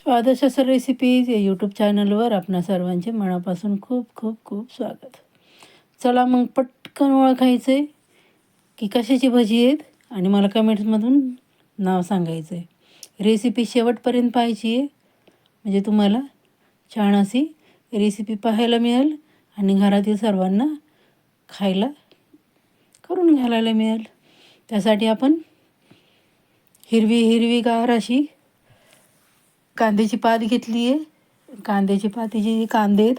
स्वादिष्ट रेसिपीज या यूट्यूब चॅनलवर आपणा सर्वांचे मनापासून खूप खूप खूप स्वागत. चला मग पटकन ओळखायचं आहे की कशाची भजी आहेत आणि मला कमेंट्समधून नाव सांगायचं आहे रेसिपी शेवटपर्यंत पाहायची आहे. म्हणजे तुम्हाला छान अशी रेसिपी पाहायला मिळेल आणि घरातील सर्वांना खायला करून घालायला मिळेल. त्यासाठी आपण हिरवी हिरवीगार अशी कांद्याची पात घेतली आहे. कांद्याची पातीचे जे कांदे आहेत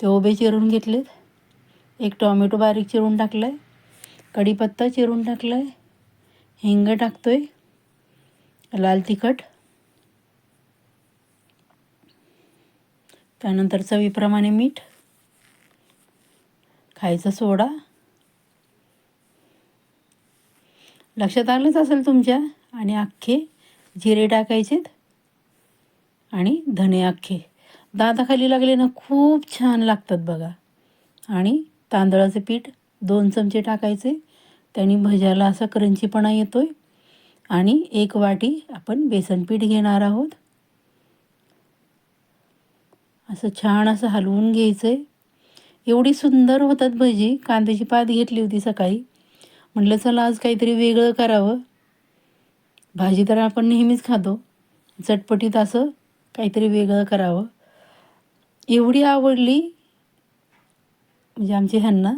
ते उभे चिरून घेतलेत. एक टॉमॅटो बारीक चिरून टाकला आहे कढीपत्ता चिरून टाकला आहे हिंग टाकतो आहे लाल तिखट. त्यानंतर चवीप्रमाणे मीठ. खायचा सोडा. लक्षात आलंच असेल तुमच्या? आणि अख्खे जिरे टाकायचेत. आणि धने अख्खे दाताखाली लागले ना खूप छान लागतात बघा. आणि तांदळाचं पीठ दोन चमचे टाकायचे. त्याने भज्याला असा करंचीपणा येतो आहे आणि एक वाटी आपण बेसन पीठ घेणार आहोत. असं छान असं हलवून घ्यायचं आहे एवढी सुंदर होतात भजी. कांद्याची पात घेतली होती सकाळी. म्हटलं चला आज काहीतरी वेगळं करावं. भाजी तर आपण नेहमीच खातो. चटपटीत असं काहीतरी वेगळं करावं. एवढी आवडली म्हणजे आमच्या ह्यांना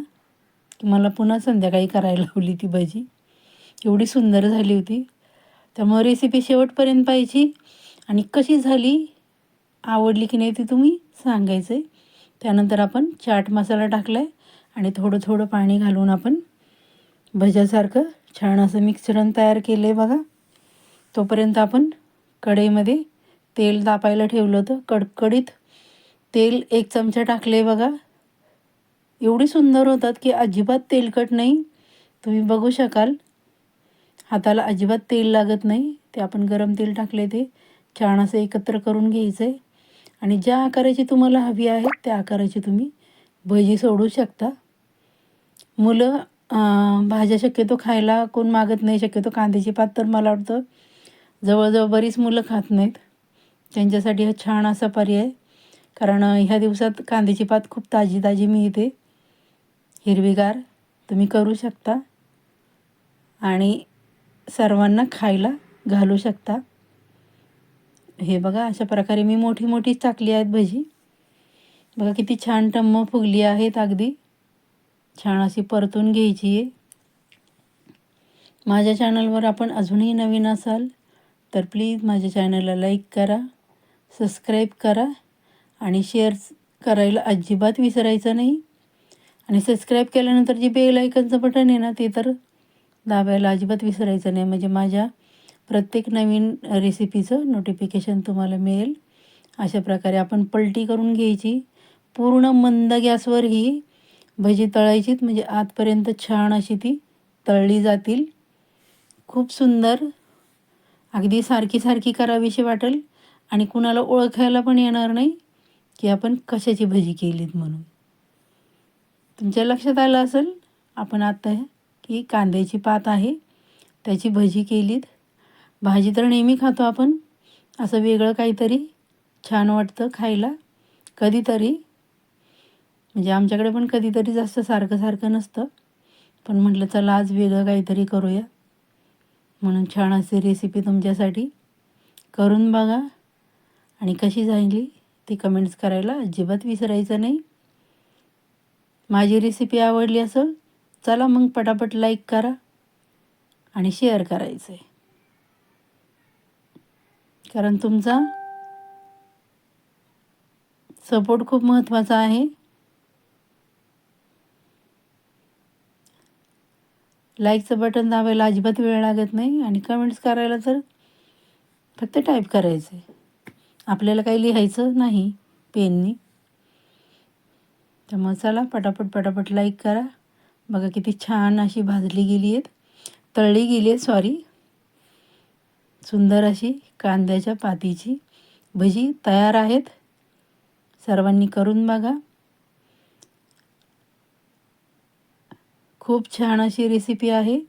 की मला पुन्हा संध्याकाळी करायला लावली ती भाजी. एवढी सुंदर झाली होती. त्यामुळे रेसिपी शेवटपर्यंत पाहिजे आणि कशी झाली आवडली की नाही ती तुम्ही सांगायचं आहे त्यानंतर आपण चाट मसाला टाकला आहे आणि थोडं थोडं पाणी घालून आपण भज्यासारखं छान असं मिक्सरन तयार केलं आहे बघा. तोपर्यंत आपण कढईमध्ये तेल तापायला ठेवलं होतं कडकडीत तेल एक चमचा टाकले बघा. एवढी सुंदर होतात की अजिबात तेलकट नाही. तुम्ही बघू शकाल. हाताला अजिबात तेल लागत नाही. ते आपण गरम तेल टाकले ते छान असं एकत्र करून घ्यायचं आहे आणि ज्या आकाराची तुम्हाला हवी आहे त्या आकाराची तुम्ही भजी सोडू शकता. मुलं भाज्या शक्यतो खायला कोण मागत नाही. शक्यतो कांद्याची पात तर मला वाटतं जवळजवळ बरीच मुलं खात नाहीत. त्यांच्यासाठी हा छान असा पर्याय कारण ह्या दिवसात कांद्याची पात खूप ताजी ताजी मिळते. हिरवीगार तुम्ही करू शकता. आणि सर्वांना खायला घालू शकता. हे बघा अशा प्रकारे मी मोठी मोठी चाकली आहेत भजी. बघा किती छान टम्म फुगली आहेत अगदी. छान अशी परतून घ्यायची आहे. माझ्या चॅनलवर आपण अजूनही नवीन असाल तर प्लीज माझ्या चॅनलला लाईक करा. सबस्क्राईब करा आणि शेअर करायला अजिबात विसरायचं नाही. आणि सबस्क्राईब केल्यानंतर जे बेल आयकनचं बटन आहे ना ते तर दाबायला अजिबात विसरायचं नाही. म्हणजे माझ्या प्रत्येक नवीन रेसिपीचं नोटिफिकेशन तुम्हाला मिळेल. अशा प्रकारे आपण पलटी करून घ्यायची. पूर्ण मंद गॅसवर ही भजी तळायचीत. म्हणजे आतपर्यंत छान अशी ती तळली जातील. खूप सुंदर. अगदी सारखी सारखी करावीशी वाटेल. आणि कुणाला ओळखायला पण येणार नाही की आपण कशाची भजी केलीत म्हणून. तुमच्या लक्षात आलं असेल? आपण आता की कांद्याची पात आहे त्याची भजी केलीत. भाजी तर नेहमी खातो आपण. असं वेगळं काहीतरी छान वाटतं खायला. कधीतरी. म्हणजे आमच्याकडे पण कधीतरी जास्त सारखं सारखं नसतं. पण म्हटलं चला आज वेगळं काहीतरी करूया. म्हणून छान अशी रेसिपी तुमच्यासाठी करून बघा. आणि कशी झाली ती कमेंट्स करायला अजिबात विसरायचं नाही. माझी रेसिपी आवडली असेल चला मग पटापट लाईक करा आणि शेअर करायचं आहे कारण तुमचा सपोर्ट खूप महत्त्वाचा आहे. लाईकचं बटन दाबायला अजिबात वेळ लागत नाही आणि कमेंट्स करायला तर फक्त टाईप करायचं आहे आपल्याला काही लिहायचं नाही पेननी. त्यामुळे चला पटापट पटापट लाईक करा. बघा किती छान अशी भाजली गेली आहेत. तळली गेली आहेत सॉरी सुंदर अशी कांद्याच्या पातीची भजी तयार आहेत. सर्वांनी करून बघा. खूप छान अशी रेसिपी आहे.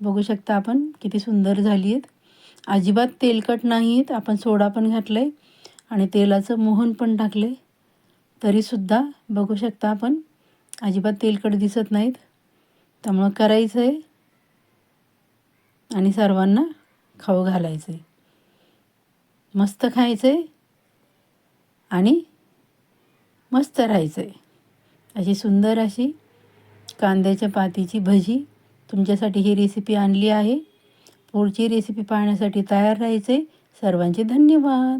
बघू शकता आपण किती सुंदर झाली आहेत. अजिबात तेलकट नाही आहेत आपण सोडा पण घातलं आहे आणि तेलाचं मोहन पण टाकले तरीसुद्धा बघू शकता आपण अजिबात तेलकट दिसत नाहीत. त्यामुळं करायचं आहे आणि सर्वांना खाऊ घालायचं आहे मस्त खायचं आहे आणि मस्त राहायचं आहे अशी सुंदर अशी कांद्याच्या पातीची भजी तुमच्यासाठी ही रेसिपी आणली आहे. पुढची रेसिपी पाहण्यासाठी तयार राहायचे. सर्वांचे धन्यवाद.